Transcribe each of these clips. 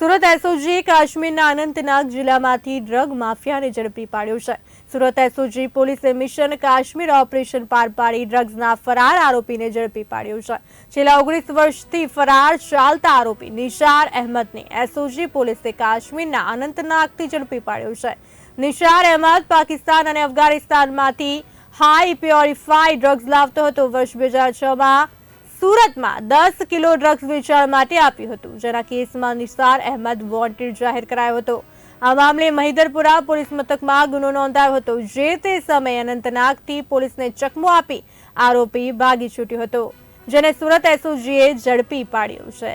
સુરત એસઓજીએ કાશ્મીરના અનંતનાગ જિલ્લામાંથી ડ્રગ માફિયાને ઝડપી પાડ્યો છે. સુરત એસઓજી પોલીસે મિશન કાશ્મીર ઓપરેશન પાર પાડી ડ્રગ્સના ફરાર આરોપીને ઝડપી પાડ્યો છે. છેલ્લા ઓગણીસ વર્ષથી ફરાર ચાલતા આરોપી નિશાર અહેમદને એસઓજી પોલીસે કાશ્મીરના અનંતનાગથી ઝડપી પાડ્યો છે. નિશાર અહેમદ પાકિસ્તાન અને અફઘાનિસ્તાનમાંથી હાઈ પ્યોરિફાઈ ડ્રગ્સ લાવતો હતો. વર્ષ બે હજાર છમાં સુરતમાં દસ કિલો ડ્રગ્સ વેચાણ માટે આપ્યું હતું, જેના કેસમાં નિસાર અહેમદ વોન્ટેડ જાહેર કરાયો હતો. આ મામલે મહિદરપુરા પોલીસ મથકમાં ગુનો નોંધાયો હતો, જે તે સમયે અનંતનાગથી પોલીસને ચકમો આપી આરોપી ભાગી છૂટ્યો હતો, જેને સુરત એસઓજીએ ઝડપી પાડ્યો છે.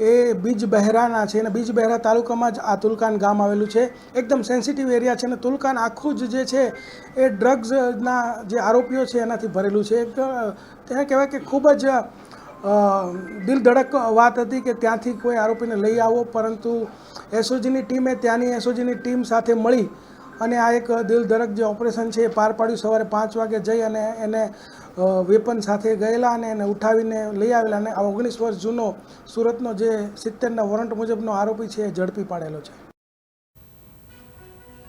એ બીજ બહેરાના છે અને બીજ બહેરા તાલુકામાં જ આ તુલકાન ગામ આવેલું છે. એકદમ સેન્સિટિવ એરિયા છે અને તુલકાન આખું જ જે છે એ ડ્રગ્સના જે આરોપીઓ છે એનાથી ભરેલું છે. તેને કહેવાય કે ખૂબ જ દિલધડક દિલ ધડક વાત હતી કે ત્યાંથી કોઈ આરોપીને લઈ આવો, પરંતુ એસઓજીની ટીમે ત્યાંની એસઓજીની ટીમ સાથે મળી અને આ એક દિલધડક જે ઓપરેશન છે એ પાર પાડ્યું સવારે પાંચ વાગે જઈ અને એને વેપન સાથે ગયેલા અને એને ઉઠાવીને લઈ આવેલા અને આ ઓગણીસ વર્ષ જૂનો સુરતનો જે સિત્તેરના વોરંટ મુજબનો આરોપી છે એ ઝડપી પાડેલો છે.